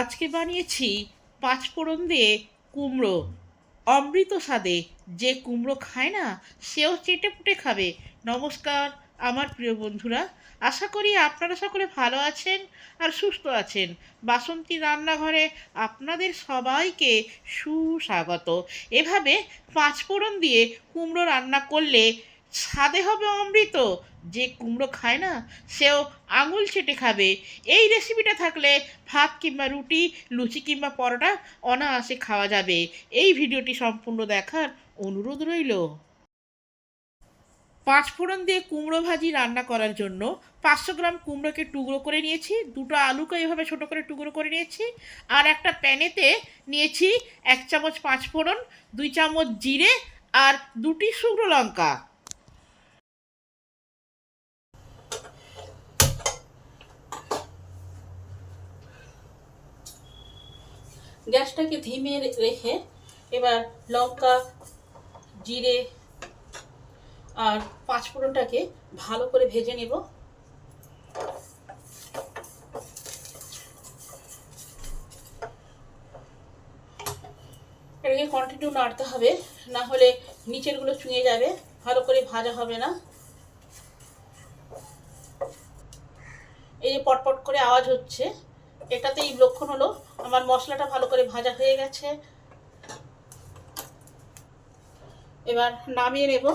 আজকে বানিয়েছি পাঁচ ফোড়ন দিয়ে কুমড়ো। অমৃত স্বাদে যে কুমড়ো খায় না, সেও চেটে পুটে খাবে। নমস্কার, আমার প্রিয় বন্ধুরা। আশা করি আপনারা সকলে ভালো আছেন আর সুস্থ আছেন। বাসন্তী রান্নাঘরে আপনাদের সবাইকে সুস্বাগত। এভাবে পাঁচ ফোড়ন দিয়ে কুমড়ো রান্না করলে স্বাদে হবে অমৃত। যে কুমড়ো খায় না, সেও আঙুল চেটে খাবে। এই রেসিপিটা থাকলে ভাত কিংবা রুটি, লুচি কিংবা পরোটা অনায়াসে খাওয়া যাবে। এই ভিডিওটি সম্পূর্ণ দেখার অনুরোধ রইল। পাঁচ ফোড়ন দিয়ে কুমড়ো ভাজি রান্না করার জন্য পাঁচশো গ্রাম কুমড়োকে টুকরো করে নিয়েছি। দুটো আলুকে এভাবে ছোটো করে টুকরো করে নিয়েছি। আর একটা প্যানেতে নিয়েছি এক চামচ পাঁচ ফোড়ন, দুই চামচ জিরে আর দুটি শুকনো লঙ্কা। গ্যাসটাকে ধিমে রেখে এবার লঙ্কা, জিরে আর পাঁচফোড়নটাকে ভালো করে ভেজে নেব। এটাকে কন্টিনিউ নাড়তে হবে, না হলে নিচেরগুলো চুঁয়ে যাবে, ভালো করে ভাজা হবে না। এই যে পটপট করে আওয়াজ হচ্ছে এটাতেই লক্ষণ হলো। আমার মশলাটা ভালো করে ভাজা হয়ে গেছে। এবার নামিয়ে নেব।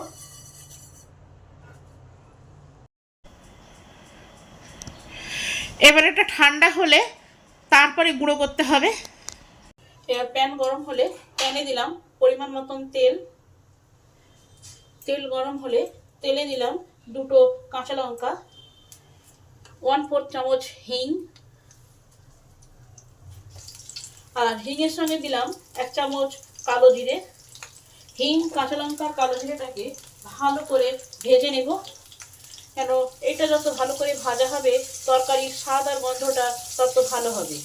এবার এটা ঠান্ডা হলে তারপরে গুঁড়ো করতে হবে। এবার প্যান গরম হলে প্যানে দিলাম পরিমাণ মতন তেল। তেল গরম হলে তেলে দিলাম দুটো কাঁচা লঙ্কা ওয়ান ফোর চামচ হিং। আর হিংয়ের সঙ্গে দিলাম এক চামচ কালো জিরে। হিং, কাঁচা লঙ্কার কালো জিরেটাকে ভালো করে ভেজে নেব। কেন? এটা যত ভালো করে ভাজা হবে, তরকারির স্বাদ আর গন্ধটা তত ভালো হবে।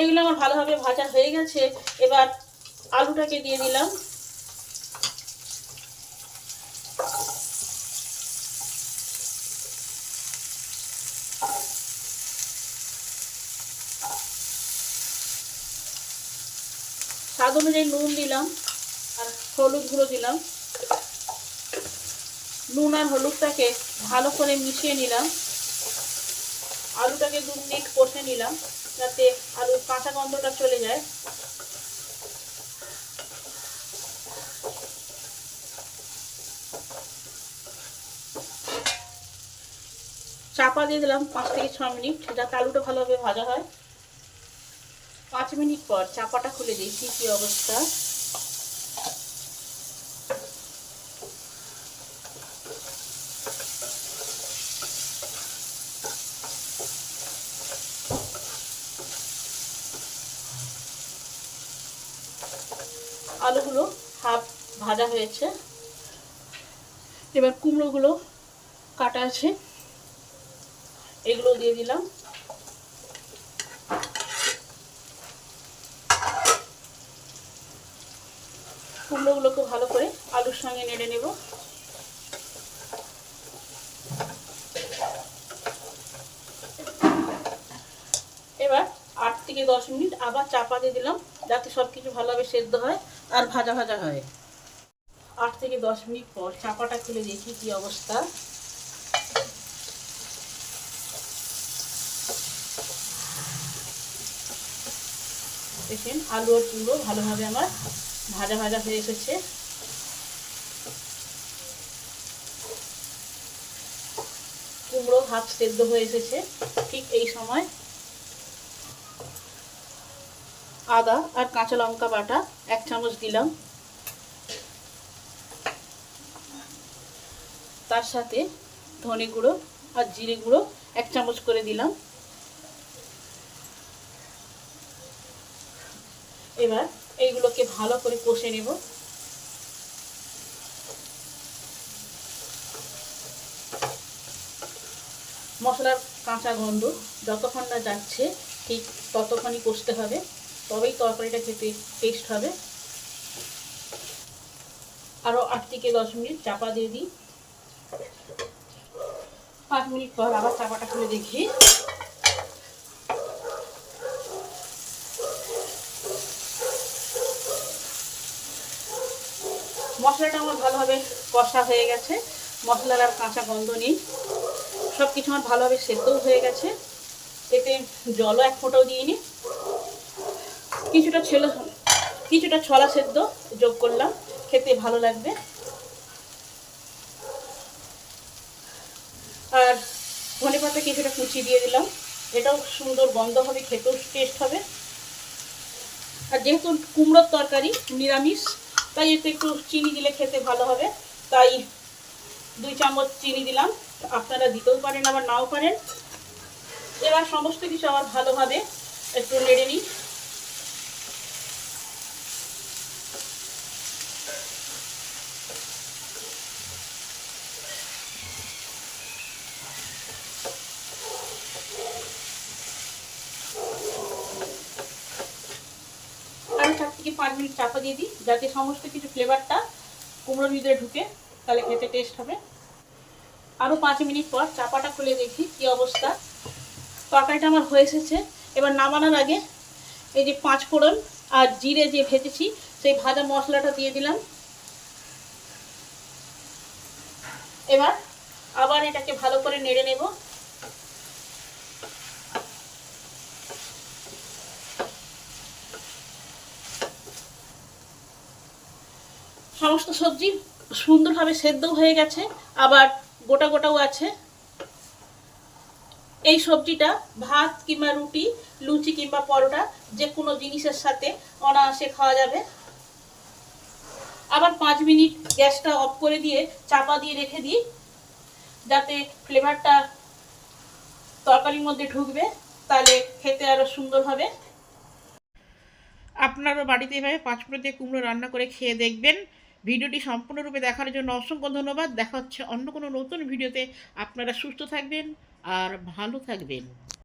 এগুলো আমার ভালোভাবে ভাজা হয়ে গেছে। এবার আলুটাকে দিয়ে দিলাম। স্বাদ অনুযায়ী নুন দিলাম আর হলুদ গুঁড়ো দিলাম। নুন আর হলুদটাকে ভালো করে মিশিয়ে নিলাম। আলুটাকে দু মিনিট কষে নিলাম যাতে আলুর কাঁচা গন্ধটা চলে যায়। চাপা দিয়ে দিলাম পাঁচ থেকে ছ মিনিট যাতে আলুটা ভালোভাবে ভাজা হয়। পাঁচ মিনিট পর চাপাটা খুলে দেখি কি অবস্থা? আলুগুলো হাফ ভাজা হয়েছে। এবার কুমড়োগুলো কাটা আছে। এগুলো দিয়ে দিলাম। কুমড়োগুলোকে ভালো করে আলুর সঙ্গে নেড়ে নেব। এবার আট থেকে দশ মিনিট আবার চাপা দিয়ে দিলাম, যাতে সব কিছু ভালোভাবে সেদ্ধ হয় আর ভাজা ভাজা হয়। আট থেকে দশ মিনিট পর চাপাটা খুলে দেখি কি অবস্থা। দেখেন আলু আর কুমড়ো ভালোভাবে আমার ভাজা ভাজা হয়ে এসেছে। কুমড়ো হাফ সেদ্ধ হয়ে এসেছে। ঠিক এই সময় আদা আর কাঁচা লঙ্কা বাটা এক চামচ দিলাম। তার সাথে ধনে গুঁড়ো আর জিরে গুঁড়ো এক চামচ করে দিলাম। এবার এইগুলোকে ভালো করে কষে নেব। মশলার কাঁচা গন্ধ যতক্ষণ না যাচ্ছে, ঠিক ততক্ষণই কষতে হবে। তবেই তরকারিটা খেতে টেস্ট হবে। আরও আট থেকে দশ মিনিট চাপা দিয়ে দিই। পাঁচ মিনিট পর আবার চাপাটা খুলে দেখি। মশলাটা আমার ভালোভাবে কষা হয়ে গেছে। মশলার আর কাঁচা গন্ধ নেই। সব কিছু আমার ভালোভাবে সেদ্ধও হয়ে গেছে। এতে জলও এক ফোঁটাও দিইনি কিছুটা ছেলে, কিছুটা ছলা সেদ্ধ যোগ করলাম। খেতে ভালো লাগবে। আর ধনে পাতা কিছুটা কুচি দিয়ে দিলাম। এটাও সুন্দর গন্ধ হবে, খেতেও টেস্ট হবে। আর যেহেতু কুমড়োর তরকারি, নিরামিষ তাই এতে একটু চিনি দিলে খেতে ভালো হবে। তাই দুই চামচ চিনি দিলাম। আপনারা দিতেও পারেন, আবার নাও পারেন। এবার সমস্ত কিছু আবার ভালোভাবে একটু নেড়ে নিই আরও চার থেকে পাঁচ মিনিট চাপা দিয়ে দিই, যাতে সমস্ত কিছু ফ্লেভারটা কুমড়োর ভিতরে ঢুকে তাহলে খেতে টেস্ট হবে। আরও পাঁচ মিনিট পর চাপাটা খুলে দেখি কি অবস্থা। তরকারিটা আমার হয়ে এসেছে। এবার নামানোর আগে এই যে পাঁচ ফোড়ন আর জিরে যে ভেজেছি, সেই ভাজা মশলাটা দিয়ে দিলাম। এবার আবার এটাকে ভালো করে নেড়ে নেব। সমস্ত সবজি সুন্দরভাবে সেদ্ধও হয়ে গেছে, আবার গোটা গোটাও আছে। এই সবজিটা ভাত কিংবা রুটি, লুচি কিংবা পরোটা যে কোনো জিনিসের সাথে অনায়াসে খাওয়া যাবে। আবার পাঁচ মিনিট গ্যাসটা অফ করে দিয়ে চাপা দিয়ে রেখে দিই, যাতে ফ্লেভারটা তরকারির মধ্যে ঢুকবে, তাহলে খেতে আরও সুন্দর হবে। আপনারা বাড়িতে এভাবে পাঁচফোড়ন দিয়ে কুমড়ো রান্না করে খেয়ে দেখবেন। ভিডিওটি সম্পূর্ণরূপে দেখার জন্য অসংখ্য ধন্যবাদ। দেখা হচ্ছে অন্য কোনো নতুন ভিডিওতে। আপনারা সুস্থ থাকবেন আর ভালো থাকবেন।